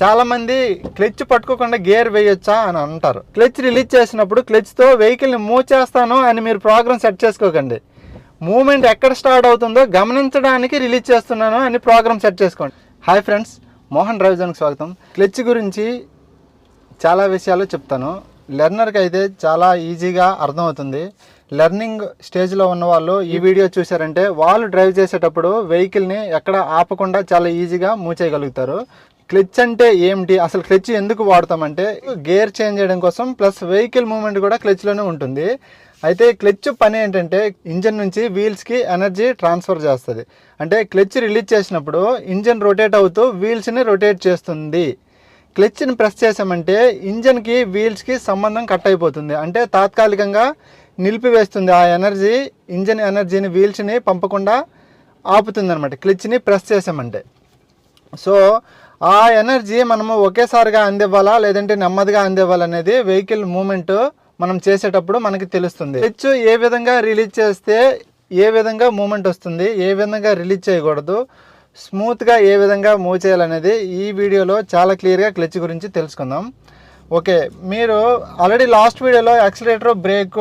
చాలా మంది క్లచ్ పట్టుకోకుండా గేర్ వేయొచ్చా అని అంటారు. క్లచ్ రిలీజ్ చేసినప్పుడు క్లచ్తో వెహికల్ని మూవ్ చేస్తాను అని మీరు ప్రోగ్రామ్ సెట్ చేసుకోకండి. మూమెంట్ ఎక్కడ స్టార్ట్ అవుతుందో గమనించడానికి రిలీజ్ చేస్తున్నాను అని ప్రోగ్రామ్ సెట్ చేసుకోండి. హాయ్ ఫ్రెండ్స్ మోహన్ డ్రైవ్జన్కి స్వాగతం. క్లచ్ గురించి చాలా విషయాలు చెప్తాను. లెర్నర్కి అయితే చాలా ఈజీగా అర్థమవుతుంది. లెర్నింగ్ స్టేజ్లో ఉన్న వాళ్ళు ఈ వీడియో చూసారంటే వాళ్ళు డ్రైవ్ చేసేటప్పుడు వెహికల్ని ఎక్కడ ఆపకుండా చాలా ఈజీగా మూవ్ చేయగలుగుతారు. క్లచ్ అంటే ఏమిటి? అసలు క్లచ్ ఎందుకు వాడతామంటే గేర్ చేంజ్ చేయడం కోసం ప్లస్ వెహికల్ మూవ్మెంట్ కూడా క్లచ్లోనే ఉంటుంది. అయితే క్లచ్ పని ఏంటంటే ఇంజన్ నుంచి వీల్స్కి ఎనర్జీ ట్రాన్స్ఫర్ చేస్తుంది. అంటే క్లచ్ రిలీజ్ చేసినప్పుడు ఇంజన్ రొటేట్ అవుతూ వీల్స్ని రొటేట్ చేస్తుంది. క్లచ్ని ప్రెస్ చేసామంటే ఇంజన్కి వీల్స్కి సంబంధం కట్ అయిపోతుంది. అంటే తాత్కాలికంగా నిలిపివేస్తుంది ఆ ఎనర్జీ ఇంజన్ ఎనర్జీని వీల్స్ని పంపకుండా ఆపుతుంది అనమాట క్లచ్ని ప్రెస్ చేసామంటే. సో ఆ ఎనర్జీ మనము ఒకేసారిగా అందివ్వాలా లేదంటే నెమ్మదిగా అందివ్వాలనేది వెహికల్ మూమెంట్ మనం చేసేటప్పుడు మనకి తెలుస్తుంది. హెచ్ ఏ విధంగా రిలీజ్ చేస్తే ఏ విధంగా మూమెంట్ వస్తుంది ఏ విధంగా రిలీజ్ చేయకూడదు స్మూత్గా ఏ విధంగా మూవ్ చేయాలనేది ఈ వీడియోలో చాలా క్లియర్గా క్లచ్ గురించి తెలుసుకుందాం. ఓకే మీరు ఆల్రెడీ లాస్ట్ వీడియోలో యాక్సిలేటర్ బ్రేక్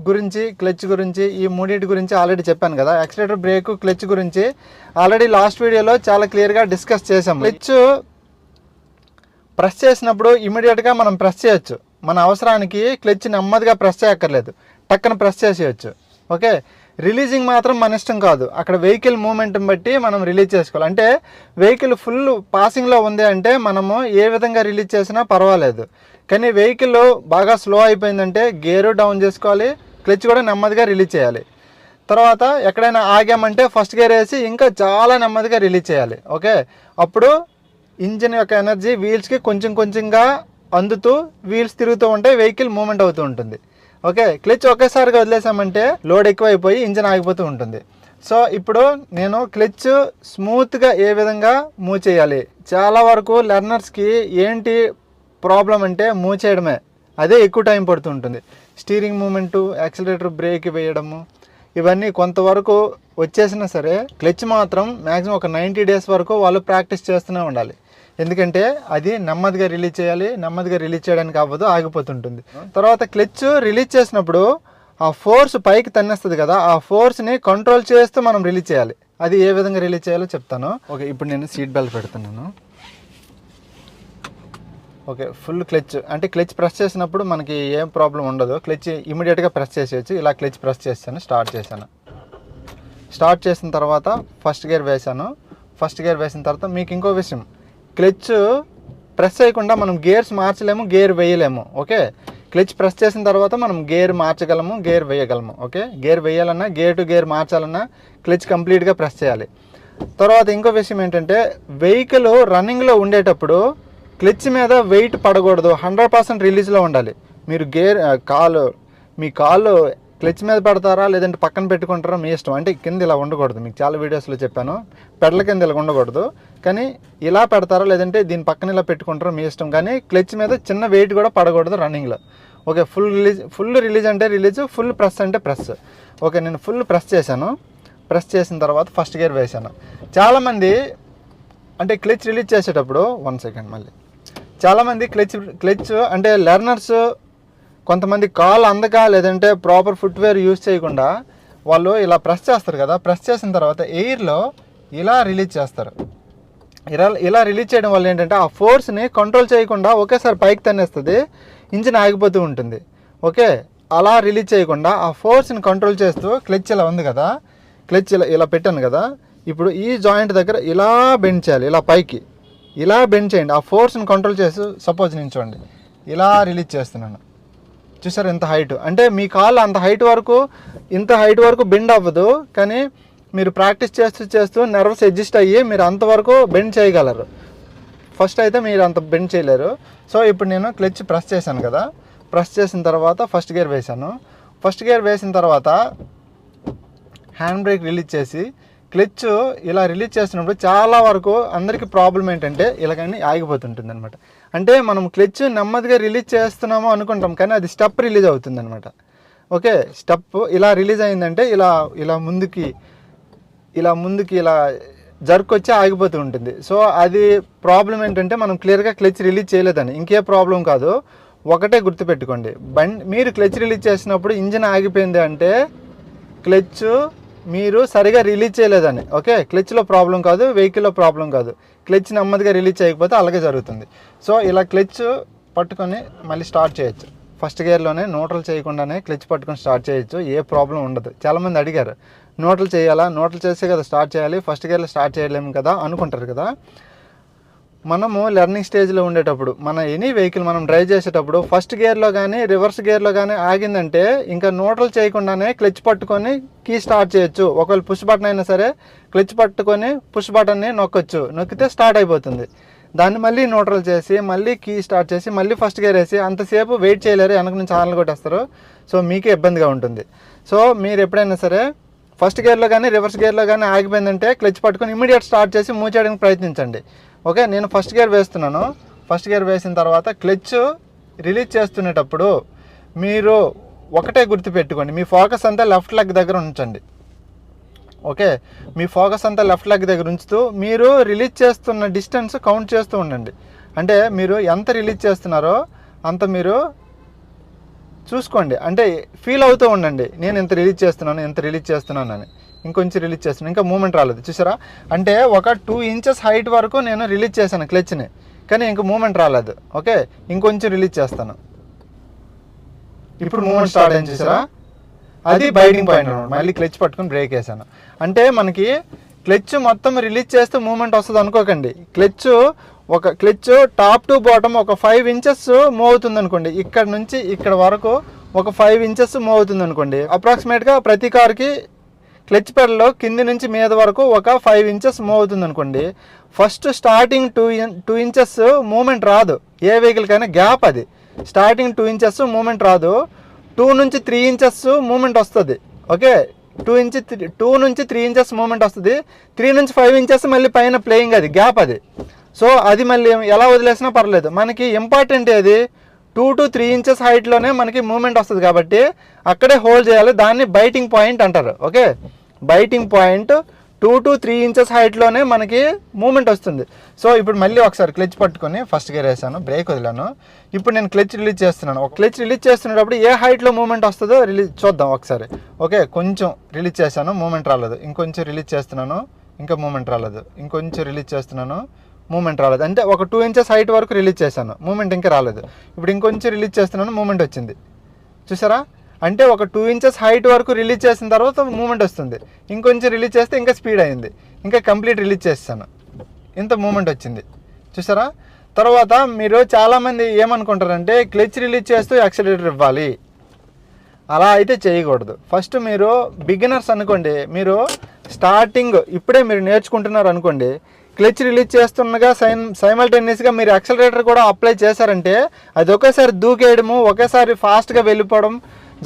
గురించి క్లచ్ గురించి ఈ మూడింటి గురించి ఆల్రెడీ చెప్పాను కదా. యాక్సిలేటర్ బ్రేక్ క్లచ్ గురించి ఆల్రెడీ లాస్ట్ వీడియోలో చాలా క్లియర్గా డిస్కస్ చేసాం క్లచ్ ప్రెస్ చేసినప్పుడు ఇమీడియట్గా మనం ప్రెస్ చేయొచ్చు. మన అవసరానికి క్లచ్ నెమ్మదిగా ప్రెస్ చేయక్కర్లేదు. టక్కన ప్రెస్ చేసేయచ్చు. ఓకే రిలీజింగ్ మాత్రం మన ఇష్టం కాదు. అక్కడ వెహికల్ మూమెంట్ని బట్టి మనం రిలీజ్ చేసుకోవాలి. అంటే వెహికల్ ఫుల్ పాసింగ్లో ఉంది అంటే మనము ఏ విధంగా రిలీజ్ చేసినా పర్వాలేదు. కానీ వెహికల్ బాగా స్లో అయిపోయిందంటే గేరు డౌన్ చేసుకోవాలి. క్లచ్ కూడా నెమ్మదిగా రిలీజ్ చేయాలి. తర్వాత ఎక్కడైనా ఆగామంటే ఫస్ట్ గేర్ వేసి ఇంకా చాలా నెమ్మదిగా రిలీజ్ చేయాలి. ఓకే? అప్పుడు ఇంజిన్ యొక్క ఎనర్జీ వీల్స్కి కొంచెం కొంచెంగా అందుతూ వీల్స్ తిరుగుతూ ఉంటే వెహికల్ మూమెంట్ అవుతూ ఉంటుంది. ఓకే క్లిచ్ ఒకేసారిగా వదిలేసామంటే లోడ్ ఎక్కువైపోయి ఇంజిన్ ఆగిపోతూ ఉంటుంది. సో ఇప్పుడు నేను క్లిచ్ స్మూత్గా ఏ విధంగా మూవ్ చేయాలి? చాలా వరకు లెర్నర్స్కి ఏంటి ప్రాబ్లం అంటే మూవ్ చేయడమే. అదే ఎక్కువ టైం పడుతూ ఉంటుంది. స్టీరింగ్ మూమెంటు యాక్సిలేటర్ బ్రేక్ వేయడము ఇవన్నీ కొంతవరకు వచ్చేసినా సరే క్లచ్ మాత్రం మ్యాక్సిమం ఒక నైంటీ డేస్ వరకు వాళ్ళు ప్రాక్టీస్ చేస్తూనే ఉండాలి. ఎందుకంటే అది నెమ్మదిగా రిలీజ్ చేయాలి నెమ్మదిగా రిలీజ్ చేయడానికి అవ్వదు ఆగిపోతుంటుంది. తర్వాత క్లచ్ రిలీజ్ చేసినప్పుడు ఆ ఫోర్స్ పైకి తన్నేస్తుంది కదా ఆ ఫోర్స్ని కంట్రోల్ చేస్తూ మనం రిలీజ్ చేయాలి. అది ఏ విధంగా రిలీజ్ చేయాలో చెప్తాను. ఓకే ఇప్పుడు నేను సీట్ బెల్ట్ పెడుతున్నాను. Okay full clutch. అంటే క్లచ్ ప్రెస్ చేసినప్పుడు మనకి ఏం ప్రాబ్లం ఉండదు. క్లచ్ ఇమీడియట్గా ప్రెస్ చేసేయచ్చు. ఇలా క్లచ్ ప్రెస్ చేశాను స్టార్ట్ చేశాను. స్టార్ట్ చేసిన తర్వాత ఫస్ట్ గేర్ వేశాను. ఫస్ట్ గేర్ వేసిన తర్వాత మీకు ఇంకో విషయం. క్లచ్ ప్రెస్ చేయకుండా మనం గేర్స్ మార్చలేము గేర్ వేయలేము ఓకే? క్లచ్ ప్రెస్ చేసిన తర్వాత మనం గేర్ మార్చగలము గేర్ వేయగలము ఓకే? గేర్ వేయాలన్నా గేర్ టు గేర్ మార్చాలన్నా క్లచ్ కంప్లీట్గా ప్రెస్ చేయాలి. తర్వాత ఇంకో విషయం ఏంటంటే వెహికల్ రన్నింగ్లో ఉండేటప్పుడు క్లచ్ మీద వెయిట్ పడకూడదు హండ్రెడ్ పర్సెంట్ రిలీజ్లో ఉండాలి. మీరు గేర్ కాలు మీ కాలు క్లచ్ మీద పెడతారా లేదంటే పక్కన పెట్టుకుంటారా మీ ఇష్టం? అంటే కింద ఇలా ఉండకూడదు. మీకు చాలా వీడియోస్లో చెప్పాను. పెడల కింద ఇలా ఉండకూడదు. కానీ ఇలా పెడతారా లేదంటే దీని పక్కన ఇలా పెట్టుకుంటారా మీ ఇష్టం? కానీ క్లచ్ మీద చిన్న వెయిట్ కూడా పడకూడదు రన్నింగ్లో okay full release full release అంటే రిలీజ్ ఫుల్ ప్రెస్ అంటే ప్రెస్ ఓకే నేను ఫుల్ ప్రెస్ చేశాను. ప్రెస్ చేసిన తర్వాత ఫస్ట్ గేర్ వేశాను. చాలామంది అంటే క్లచ్ రిలీజ్ చేసేటప్పుడు వన్ సెకండ్ మళ్ళీ. చాలామంది క్లచ్ క్లచ్ అంటే లెర్నర్స్ కొంతమంది కాల్ అందక లేదంటే ప్రాపర్ ఫుట్వేర్ యూజ్ చేయకుండా వాళ్ళు ఇలా ప్రెస్ చేస్తారు కదా ప్రెస్ చేసిన తర్వాత ఎయిర్లో ఇలా రిలీజ్ చేస్తారు. ఇలా ఇలా రిలీజ్ చేయడం వల్ల ఏంటంటే ఆ ఫోర్స్ని కంట్రోల్ చేయకుండా ఒకేసారి పైకి తన్నేస్తుంది ఇంజిన్ ఆగిపోతూ ఉంటుంది. ఓకే? అలా రిలీజ్ చేయకుండా ఆ ఫోర్స్ని కంట్రోల్ చేస్తూ క్లచ్ ఇలా ఉంది కదా క్లచ్ ఇలా ఇలా పెట్టాను కదా ఇప్పుడు ఈ జాయింట్ దగ్గర ఇలా బెండ్ చేయాలి ఇలా పైకి. ఇలా బెండ్ చేయండి ఆ ఫోర్స్ని కంట్రోల్ చేస్తూ సపోజ్ నించోండి ఇలా రిలీజ్ చేస్తున్నాను. చూసారు ఇంత హైట్ అంటే మీ కాళ్ళు అంత హైట్ వరకు ఇంత హైట్ వరకు బెండ్ అవ్వదు కానీ మీరు ప్రాక్టీస్ చేస్తూ చేస్తూ నర్వస్ అడ్జస్ట్ అయ్యి మీరు అంతవరకు బెండ్ చేయగలరు. ఫస్ట్ అయితే మీరు అంత బెండ్ చేయలేరు. సో ఇప్పుడు నేను క్లచ్ ప్రెస్ చేశాను కదా. ప్రెస్ చేసిన తర్వాత ఫస్ట్ గేర్ వేశాను. ఫస్ట్ గేర్ వేసిన తర్వాత హ్యాండ్ బ్రేక్ రిలీజ్ చేసి క్లచ్ ఇలా రిలీజ్ చేసినప్పుడు చాలా వరకు అందరికీ ప్రాబ్లం ఏంటంటే ఇలాగని ఆగిపోతుంటుంది అనమాట అంటే మనం క్లచ్ నెమ్మదిగా రిలీజ్ చేస్తున్నాము అనుకుంటాం కానీ అది స్టెప్ రిలీజ్ అవుతుంది అనమాట ఓకే స్టెప్ ఇలా రిలీజ్ అయిందంటే ఇలా ఇలా ముందుకి ఇలా ముందుకి ఇలా జర్క్ వచ్చి ఆగిపోతూ ఉంటుంది. సో అది ప్రాబ్లం ఏంటంటే మనం క్లియర్గా క్లచ్ రిలీజ్ చేయలేదని. ఇంకే ప్రాబ్లం కాదు ఒకటే గుర్తుపెట్టుకోండి. బండి మీరు క్లచ్ రిలీజ్ చేసినప్పుడు ఇంజిన్ ఆగిపోయింది అంటే క్లచ్ మీరు సరిగా రిలీజ్ చేయలేదని. ఓకే క్లచ్లో ప్రాబ్లం కాదు వెహికల్లో ప్రాబ్లం కాదు. క్లచ్ నెమ్మదిగా రిలీజ్ చేయకపోతే అలాగే జరుగుతుంది. సో ఇలా క్లచ్ పట్టుకొని మళ్ళీ స్టార్ట్ చేయొచ్చు. ఫస్ట్ గేర్లోనే న్యూట్రల్ చేయకుండానే క్లచ్ పట్టుకొని స్టార్ట్ చేయొచ్చు. ఏ ప్రాబ్లం ఉండదు. చాలామంది అడిగారు న్యూట్రల్ చేయాలా? న్యూట్రల్ చేస్తే కదా స్టార్ట్ చేయాలి. ఫస్ట్ గేర్లో స్టార్ట్ చేయలేము కదా అనుకుంటారు కదా. మనము లెర్నింగ్ స్టేజ్లో ఉండేటప్పుడు మన ఎనీ వెహికల్ మనం డ్రైవ్ చేసేటప్పుడు ఫస్ట్ గేర్లో కానీ రివర్స్ గేర్లో కానీ ఆగిందంటే ఇంకా న్యూట్రల్ చేయకుండానే క్లచ్ పట్టుకొని కీ స్టార్ట్ చేయొచ్చు. ఒకవేళ పుష్ బటన్ అయినా సరే క్లచ్ పట్టుకొని పుష్ బటన్ని నొక్కొచ్చు. నొక్కితే స్టార్ట్ అయిపోతుంది. దాన్ని మళ్ళీ న్యూట్రల్ చేసి మళ్ళీ కీ స్టార్ట్ చేసి మళ్ళీ ఫస్ట్ గేర్ వేసి అంతసేపు వెయిట్ చేయలేరు వెనక నుంచి హార్న్లు కొట్టేస్తారు. సో మీకే ఇబ్బందిగా ఉంటుంది. సో మీరు ఎప్పుడైనా సరే ఫస్ట్ గేర్లో కానీ రివర్స్ గేర్లో కానీ ఆగిపోయిందంటే క్లచ్ పట్టుకొని ఇమీడియట్ స్టార్ట్ చేసి మూవ్ చేయడానికి ప్రయత్నించండి. ఓకే నేను ఫస్ట్ గేర్ వేస్తున్నాను. ఫస్ట్ గేర్ వేసిన తర్వాత క్లచ్ రిలీజ్ చేస్తునేటప్పుడు మీరు ఒకటే గుర్తుపెట్టుకోండి. మీ ఫోకస్ అంతా లెఫ్ట్ లెగ్ దగ్గర ఉంచండి. ఓకే మీ ఫోకస్ అంతా లెఫ్ట్ లెగ్ దగ్గర ఉంచుతూ మీరు రిలీజ్ చేస్తున్న డిస్టెన్స్ కౌంట్ చేస్తూ ఉండండి. అంటే మీరు ఎంత రిలీజ్ చేస్తున్నారో అంత మీరు చూసుకోండి. అంటే ఫీల్ అవుతూ ఉండండి. నేను ఎంత రిలీజ్ చేస్తున్నాను ఎంత రిలీజ్ చేస్తున్నాను అని ఇంకొంచెం రిలీజ్ చేస్తున్నాను ఇంకా మూమెంట్ రాలేదు. చూసారా? అంటే ఒక టూ ఇంచెస్ హైట్ వరకు నేను రిలీజ్ చేశాను క్లచ్ని కానీ ఇంక మూమెంట్ రాలేదు. ఓకే? ఇంకొంచెం రిలీజ్ చేస్తాను. ఇప్పుడు మూమెంట్ స్టార్ట్ అయింది చూసారా? అది బైటింగ్ పాయింట్ అనమాట. మళ్ళీ క్లచ్ పట్టుకొని బ్రేక్ వేసాను అంటే మనకి క్లచ్ మొత్తం రిలీజ్ చేస్తే మూమెంట్ వస్తుంది అనుకోకండి. క్లచ్ ఒక క్లచ్ టాప్ టు బాటమ్ ఒక ఫైవ్ ఇంచెస్ మూవ్ అవుతుంది అనుకోండి. ఇక్కడ నుంచి ఇక్కడ వరకు ఒక ఫైవ్ ఇంచెస్ మూవ్ అవుతుంది అనుకోండి. అప్రాక్సిమేట్గా ప్రతి కార్కి క్లచ్ పెడల్లో కింది నుంచి మీద వరకు ఒక ఫైవ్ ఇంచెస్ మూవ్ అవుతుంది అనుకోండి first starting two two inches moment రాదు. ఏ వెహికల్కైనా గ్యాప్ అది. స్టార్టింగ్ టూ ఇంచెస్ మూమెంట్ రాదు. టూ నుంచి త్రీ ఇంచెస్ మూమెంట్ వస్తుంది. ఓకే? టూ ఇంచ్ టూ నుంచి త్రీ ఇంచెస్ మూమెంట్ వస్తుంది. త్రీ నుంచి ఫైవ్ ఇంచెస్ మళ్ళీ పైన ప్లేయింగ్ అది. గ్యాప్ అది. సో అది మళ్ళీ ఎలా వదిలేసినా పర్లేదు. మనకి ఇంపార్టెంట్ ఏది? టూ టు త్రీ ఇంచెస్ హైట్లోనే మనకి మూమెంట్ వస్తుంది కాబట్టి అక్కడే హోల్డ్ చేయాలి. దాన్ని బైటింగ్ పాయింట్ అంటారు. Okay biting point two to three inches హైట్లోనే మనకి మూమెంట్ వస్తుంది. సో ఇప్పుడు మళ్ళీ ఒకసారి క్లచ్ పట్టుకొని ఫస్ట్ గేర్ వేసాను. బ్రేక్ వదిలాను. ఇప్పుడు నేను క్లచ్ రిలీజ్ చేస్తున్నాను. ఒక క్లచ్ రిలీజ్ చేస్తున్నప్పుడు ఏ హైట్లో మూమెంట్ వస్తుందో రిలీజ్ చూద్దాం ఒకసారి. ఓకే కొంచెం రిలీజ్ చేశాను. మూమెంట్ రాలేదు. ఇంకొంచెం రిలీజ్ చేస్తున్నాను. ఇంకా మూమెంట్ రాలేదు. ఇంకొంచెం రిలీజ్ చేస్తున్నాను. మూమెంట్ రాలేదు. అంటే ఒక టూ ఇంచెస్ హైట్ వరకు రిలీజ్ చేశాను. మూమెంట్ ఇంకా రాలేదు. ఇప్పుడు ఇంకొంచెం రిలీజ్ చేస్తున్నాను మూమెంట్ వచ్చింది. చూసారా? అంటే ఒక టూ ఇంచెస్ హైట్ వరకు రిలీజ్ చేసిన తర్వాత మూమెంట్ వస్తుంది. ఇంకొంచెం రిలీజ్ చేస్తే ఇంకా స్పీడ్ అయింది. ఇంకా కంప్లీట్ రిలీజ్ చేస్తాను. ఇంత మూమెంట్ వచ్చింది. చూసారా? తర్వాత మీరు చాలామంది ఏమనుకుంటారంటే క్లచ్ రిలీజ్ చేస్తూ యాక్సిలేటర్ ఇవ్వాలి. అలా అయితే చేయకూడదు. ఫస్ట్ మీరు బిగినర్స్ అనుకోండి మీరు స్టార్టింగ్ ఇప్పుడే మీరు నేర్చుకుంటున్నారు అనుకోండి క్లచ్ రిలీజ్ చేస్తుండగా సైన్ సైమల్టేనియస్గా మీరు యాక్సలరేటర్ కూడా అప్లై చేశారంటే అది ఒకేసారి దూకేయడము ఒకేసారి ఫాస్ట్గా వెళ్ళిపోవడం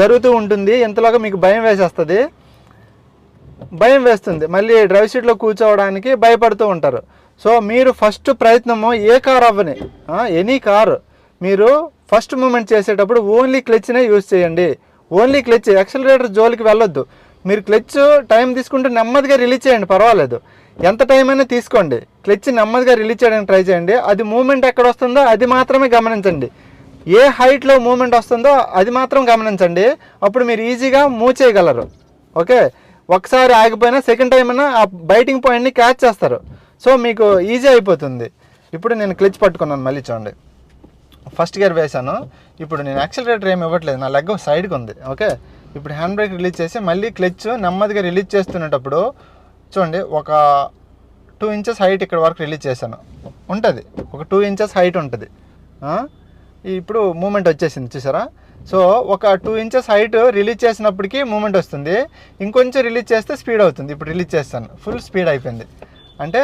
జరుగుతూ ఉంటుంది. ఇంతలోగా మీకు భయం వేసేస్తుంది. భయం వేస్తుంది. మళ్ళీ డ్రైవ్ సీట్లో కూర్చోవడానికి భయపడుతూ ఉంటారు. సో మీరు ఫస్ట్ ప్రయత్నము ఏ కార్ అవ్వని ఎనీ కారు మీరు ఫస్ట్ మూమెంట్ చేసేటప్పుడు ఓన్లీ క్లచ్నే యూజ్ చేయండి. ఓన్లీ క్లచ్ యాక్సలరేటర్ జోలికి వెళ్ళొద్దు. మీరు క్లచ్ టైం తీసుకుంటే నెమ్మదిగా రిలీజ్ చేయండి పర్వాలేదు. ఎంత టైం అయినా తీసుకోండి. క్లచ్ నెమ్మదిగా రిలీజ్ చేయడానికి ట్రై చేయండి. అది మూమెంట్ ఎక్కడ వస్తుందో అది మాత్రమే గమనించండి. ఏ హైట్లో మూమెంట్ వస్తుందో అది మాత్రం గమనించండి. అప్పుడు మీరు ఈజీగా మూవ్ చేయగలరు. ఓకే ఒకసారి ఆగిపోయినా సెకండ్ టైం అయినా ఆ బైటింగ్ పాయింట్ని క్యాచ్ చేస్తారు. సో మీకు ఈజీ అయిపోతుంది. ఇప్పుడు నేను క్లిచ్ పట్టుకున్నాను మళ్ళీ చూడండి. ఫస్ట్ గేర్ వేశాను. ఇప్పుడు నేను యాక్సిలరేటర్ ఏమి ఇవ్వట్లేదు. నా లెగ్ సైడ్కి ఉంది. ఓకే ఇప్పుడు హ్యాండ్ బ్రేక్ రిలీజ్ చేసి మళ్ళీ క్లచ్ నెమ్మదిగా రిలీజ్ చేస్తున్నప్పుడు చూడండి ఒక టూ ఇంచెస్ హైట్ ఇక్కడ వరకు రిలీజ్ చేశాను. ఉంటుంది. ఒక టూ ఇంచెస్ హైట్ ఉంటుంది. ఇప్పుడు మూమెంట్ వచ్చేసింది చూసారా? సో ఒక టూ ఇంచెస్ హైట్ రిలీజ్ చేసినప్పటికీ మూమెంట్ వస్తుంది. ఇంకొంచెం రిలీజ్ చేస్తే స్పీడ్ అవుతుంది. ఇప్పుడు రిలీజ్ చేస్తాను. ఫుల్ స్పీడ్ అయిపోయింది. అంటే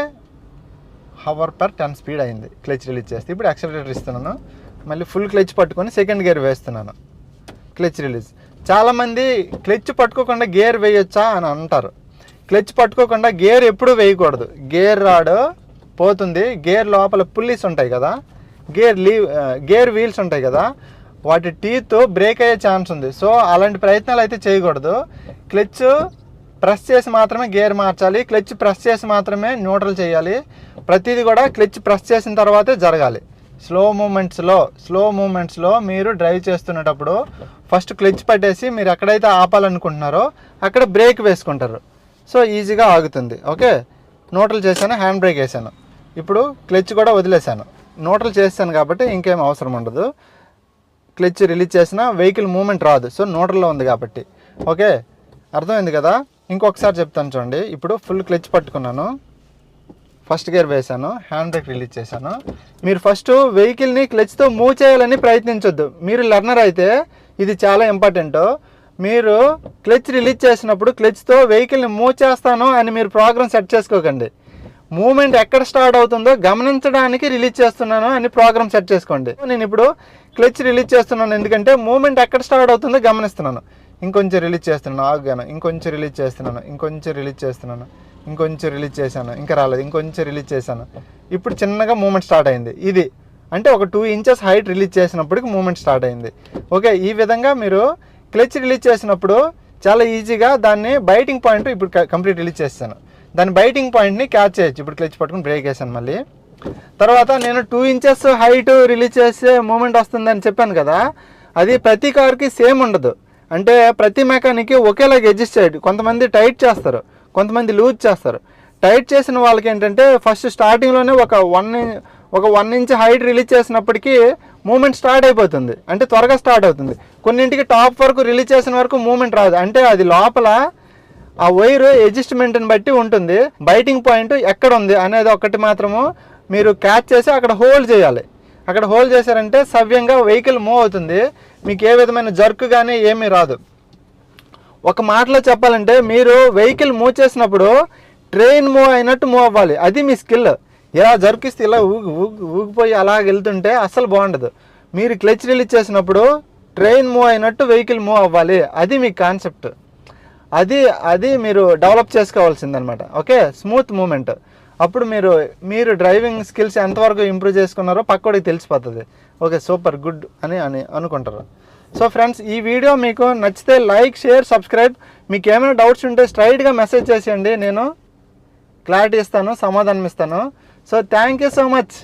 హవర్ పర్ టెన్ స్పీడ్ అయింది క్లచ్ రిలీజ్ చేస్తే. ఇప్పుడు యాక్సిలరేటర్ ఇస్తున్నాను. మళ్ళీ ఫుల్ క్లచ్ పట్టుకొని సెకండ్ గేర్ వేస్తున్నాను. క్లచ్ రిలీజ్ చాలామంది క్లచ్ పట్టుకోకుండా గేర్ వేయొచ్చా అని అంటారు. క్లచ్ పట్టుకోకుండా గేర్ ఎప్పుడూ వేయకూడదు. గేర్ రాడ్ పోతుంది. గేర్ లోపల పుల్లీస్ ఉంటాయి కదా. గేర్ లీవ్ గేర్ వీల్స్ ఉంటాయి కదా. వాటి టీత్ బ్రేక్ అయ్యే ఛాన్స్ ఉంది. సో అలాంటి ప్రయత్నాలు అయితే చేయకూడదు. క్లచ్ ప్రెస్ చేసి మాత్రమే గేర్ మార్చాలి. క్లచ్ ప్రెస్ చేసి మాత్రమే న్యూట్రల్ చేయాలి. ప్రతిదీ కూడా క్లచ్ ప్రెస్ చేసిన తర్వాతే జరగాలి. స్లో మూమెంట్స్లో స్లో మూమెంట్స్లో మీరు డ్రైవ్ చేస్తున్నప్పుడు ఫస్ట్ క్లిచ్ పట్టేసి మీరు ఎక్కడైతే ఆపాలనుకుంటున్నారో అక్కడ బ్రేక్ వేసుకుంటారు. సో ఈజీగా ఆగుతుంది. ఓకే న్యూట్రల్ చేశాను హ్యాండ్ బ్రేక్ వేసాను ఇప్పుడు క్లిచ్ కూడా వదిలేశాను. న్యూట్రల్ చేశాను కాబట్టి ఇంకేం అవసరం ఉండదు. క్లిచ్ రిలీజ్ చేసినా వెహికల్ మూమెంట్ రాదు. సో నోటల్లో ఉంది కాబట్టి. ఓకే అర్థమైంది కదా? ఇంకొకసారి చెప్తాను చూడండి. ఇప్పుడు ఫుల్ క్లిచ్ పట్టుకున్నాను. ఫస్ట్ గేర్ వేసాను హ్యాండ్ బ్రేక్ రిలీజ్ చేశాను. మీరు ఫస్ట్ వెహికల్ని క్లచ్తో మూవ్ చేయాలని ప్రయత్నించొద్దు. మీరు లర్నర్ అయితే ఇది చాలా ఇంపార్టెంట్. మీరు క్లచ్ రిలీజ్ చేసినప్పుడు క్లచ్తో వెహికల్ని మూవ్ చేస్తాను అని మీరు ప్రోగ్రామ్ సెట్ చేసుకోకండి. మూమెంట్ ఎక్కడ స్టార్ట్ అవుతుందో గమనించడానికి రిలీజ్ చేస్తున్నాను అని ప్రోగ్రామ్ సెట్ చేసుకోండి. నేను ఇప్పుడు క్లచ్ రిలీజ్ చేస్తున్నాను ఎందుకంటే మూమెంట్ ఎక్కడ స్టార్ట్ అవుతుందో గమనిస్తున్నాను. ఇంకొంచెం రిలీజ్ చేస్తున్నాను ఆగాను. ఇంకొంచెం రిలీజ్ చేస్తున్నాను ఇంకొంచెం రిలీజ్ చేస్తున్నాను. ఇంకొంచెం రిలీజ్ చేశాను. ఇంకా రాలేదు. ఇంకొంచెం రిలీజ్ చేశాను. ఇప్పుడు చిన్నగా మూమెంట్ స్టార్ట్ అయింది. ఇది. అంటే ఒక టూ ఇంచెస్ హైట్ రిలీజ్ చేసినప్పటికి మూమెంట్ స్టార్ట్ అయింది. ఓకే ఈ విధంగా మీరు క్లచ్ రిలీజ్ చేసినప్పుడు చాలా ఈజీగా దాన్ని బైటింగ్ పాయింట్ ఇప్పుడు కంప్లీట్ రిలీజ్ చేస్తాను. దాని బైటింగ్ పాయింట్ని క్యాచ్ చేయొచ్చు. ఇప్పుడు క్లచ్ పట్టుకుని బ్రేక్ వేసాను మళ్ళీ. తర్వాత నేను టూ ఇంచెస్ హైట్ రిలీజ్ చేసే మూమెంట్ వస్తుందని చెప్పాను కదా. అది ప్రతి కార్కి సేమ్ ఉండదు. అంటే ప్రతి మెకానిక్ ఒకేలాగా అడ్జస్ట్ చేయడు. కొంతమంది టైట్ చేస్తారు. కొంతమంది లూజ్ చేస్తారు. టైట్ చేసిన వాళ్ళకి ఏంటంటే ఫస్ట్ స్టార్టింగ్లోనే ఒక వన్ ఒక వన్ ఇంచ్ హైట్ రిలీజ్ చేసినప్పటికీ మూమెంట్ స్టార్ట్ అయిపోతుంది. అంటే త్వరగా స్టార్ట్ అవుతుంది. కొన్నింటికి టాప్ వరకు రిలీజ్ చేసిన వరకు మూమెంట్ రాదు. అంటే అది లోపల ఆ వైర్ అడ్జస్ట్మెంట్ని బట్టి ఉంటుంది. బైటింగ్ పాయింట్ ఎక్కడ ఉంది అనేది ఒకటి మాత్రము మీరు క్యాచ్ చేసి అక్కడ హోల్డ్ చేయాలి. అక్కడ హోల్డ్ చేశారంటే సవ్యంగా వెహికల్ మూవ్ అవుతుంది. మీకు ఏ విధమైన జర్క్ కానీ ఏమీ రాదు. ఒక మాటలో చెప్పాలంటే మీరు వెహికల్ మూవ్ చేసినప్పుడు ట్రైన్ మూవ్ అయినట్టు మూవ్ అవ్వాలి. అది మీ స్కిల్. ఇలా జరికిస్తే ఇలా ఊగి ఊగి ఊగిపోయి అలా వెళ్తుంటే అస్సలు బాగుండదు. మీరు క్లచ్ రిలీజ్ చేసినప్పుడు ట్రైన్ మూవ్ అయినట్టు వెహికల్ మూవ్ అవ్వాలి. అది మీ కాన్సెప్ట్. అది అది మీరు డెవలప్ చేసుకోవాల్సిందనమాట. ఓకే? Smooth moment. అప్పుడు మీరు మీరు డ్రైవింగ్ స్కిల్స్ ఎంతవరకు ఇంప్రూవ్ చేసుకున్నారో పక్కోడికి తెలిసిపోతుంది. ఓకే? సూపర్ గుడ్ అని అని అనుకుంటారు. సో ఫ్రెండ్స్ ఈ వీడియో మీకు నచ్చితే లైక్ షేర్ సబ్స్క్రైబ్ మీకు ఏమైనా డౌట్స్ ఉంటే స్ట్రైట్గా మెసేజ్ చేసేయండి. నేను క్లారిటీ ఇస్తాను సమాధానం ఇస్తాను. So thank you so much